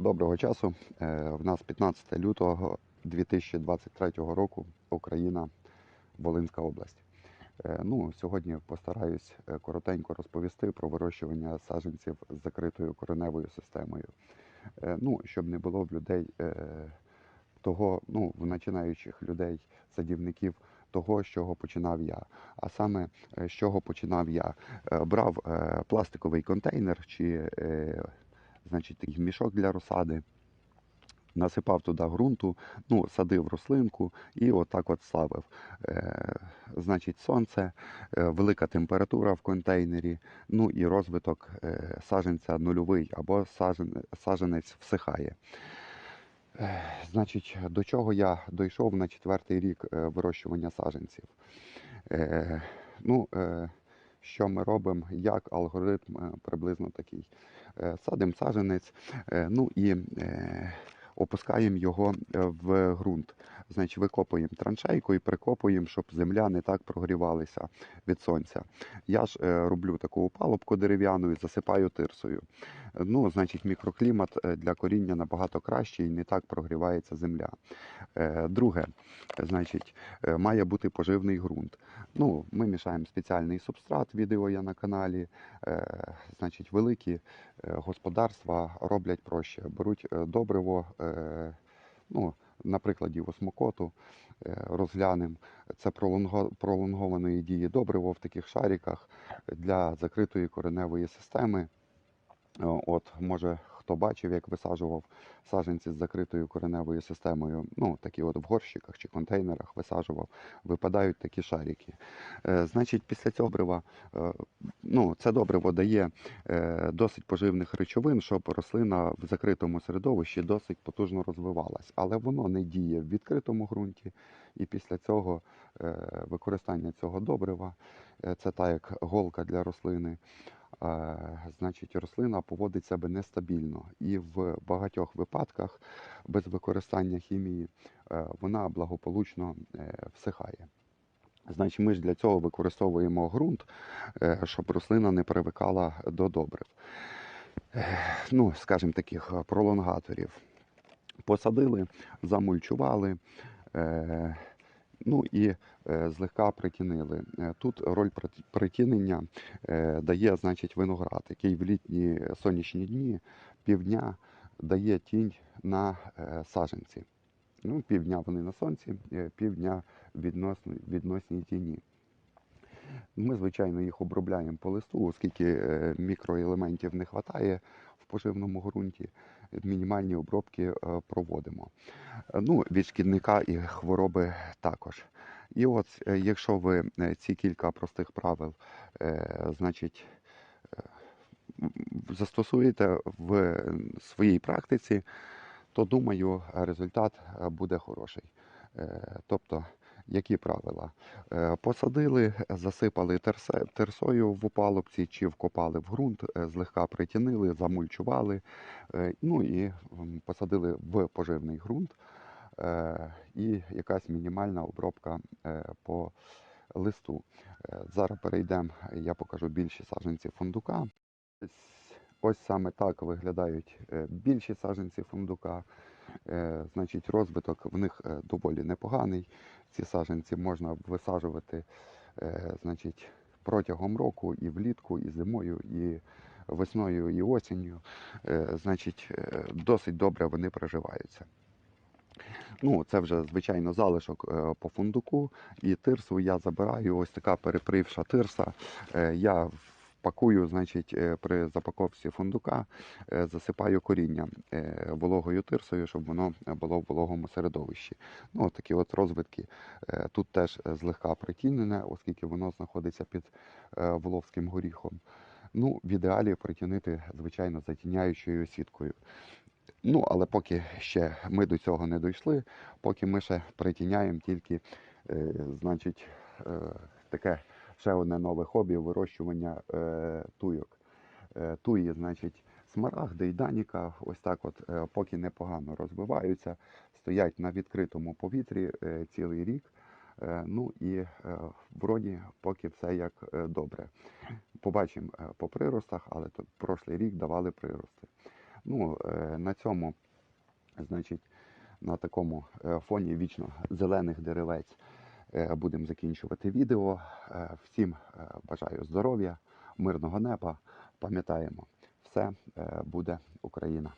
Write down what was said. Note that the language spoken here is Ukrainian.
Доброго часу. Е, В нас 15 лютого 2023 року, Україна, Волинська область. Е, Ну, сьогодні постараюсь е, коротенько розповісти про вирощування саджанців з закритою кореневою системою. Ну, щоб не було в людей того, ну, в починаючих людей, садівників, того, з чого починав я. А саме з чого починав я? Брав пластиковий контейнер чи значить, такий мішок для розсади. Насипав туди ґрунту, ну, садив рослинку і отак от ставив. Е, значить, сонце, е, велика температура в контейнері, ну і розвиток е, саджанця нульовий або саджан- саджанець всихає. Е, Значить, до чого я дійшов на четвертий рік е, вирощування саджанців. Е, ну, е, що ми робимо, як алгоритм е, приблизно такий. Е, садимо саджанець, е, ну і е, опускаємо його в ґрунт. Значить, викопуємо траншейку і прикопуємо, щоб земля не так прогрівалася від сонця. Я ж е, роблю таку опалубку дерев'яну і засипаю тирсою. Ну, значить, мікроклімат е, для коріння набагато кращий і не так прогрівається земля. Е, Друге, значить, має бути поживний ґрунт. Ну, ми мішаємо спеціальний субстрат, відео є на каналі. Значить, великі господарства роблять проще. Беруть добриво, ну, на прикладі осмокоту е, розглянемо. Це пролонго- пролонгованої дії добриво в таких шариках для закритої кореневої системи. Е, От, може, хто бачив, як висаджував саджанці з закритою кореневою системою, ну, такі от в горщиках чи контейнерах висаджував, випадають такі шарики. Е, значить, після цього добрива, е, ну, це добриво дає е, досить поживних речовин, щоб рослина в закритому середовищі досить потужно розвивалась. Але воно не діє в відкритому ґрунті, і після цього е, використання цього добрива, е, це так як голка для рослини. Е, значить, рослина поводить себе нестабільно, і в багатьох випадках без використання хімії е, вона благополучно е, всихає. Значить, ми ж для цього використовуємо ґрунт, щоб рослина не привикала до добрив. Ну, скажімо, таких пролонгаторів. Посадили, замульчували. Ну і е, злегка притінили. Е, Тут роль притінення е, дає, значить, виноград, який в літні сонячні дні півдня дає тінь на саджанці. Ну, півдня вони на сонці, півдня відносно, відносній тіні. Ми, звичайно, їх обробляємо по листу, оскільки мікроелементів не вистачає поживному ґрунті. Мінімальні обробки е, проводимо. Е, Ну, від шкідника і хвороби також. І от, е, якщо ви ці кілька простих правил, значить, застосуєте в своїй практиці, то думаю, результат буде хороший. Тобто, які правила? Е, Посадили, засипали терсою в опалубці чи вкопали в ґрунт, е, злегка притінили, замульчували, е, ну і посадили в поживний ґрунт. І якась мінімальна обробка по листу. Зараз перейдемо, я покажу більші саджанці фундука. Ось- саме так виглядають більші саджанці фундука. Е, Значить, розвиток в них е, доволі непоганий. Ці саджанці можна висаджувати е, значить, протягом року і влітку, і зимою, і весною, і осінню. Значить, досить добре вони проживаються. Ну, це вже звичайно залишок по фундуку. І тирсу я забираю. Ось така перепривша тирса. Я пакую, значить, е, при запаковці фундука е, засипаю коріння е, вологою тирсою, щоб воно було в вологому середовищі. Ну, такі от розвитки. Тут теж злегка притінене, оскільки воно знаходиться під воловським горіхом. Ну, в ідеалі притінити, звичайно, затіняючою сіткою. Ну, але поки ще ми до цього не дійшли, поки ми ще притіняємо тільки, значить, таке ще одне нове хобі вирощування е, туйок. Е, туї, значить, смарагди і даніка, ось так от, е, поки непогано розвиваються, стоять на відкритому повітрі е, цілий рік. Е, ну і е, вроді поки все як е, добре. Побачимо е, по приростах, але то прошлий рік давали прирости. Ну, е, на цьому, значить, на такому е, фоні вічно зелених деревець будемо закінчувати відео. Е, Всім е, бажаю здоров'я, мирного неба. Пам'ятаємо, все е, буде Україна.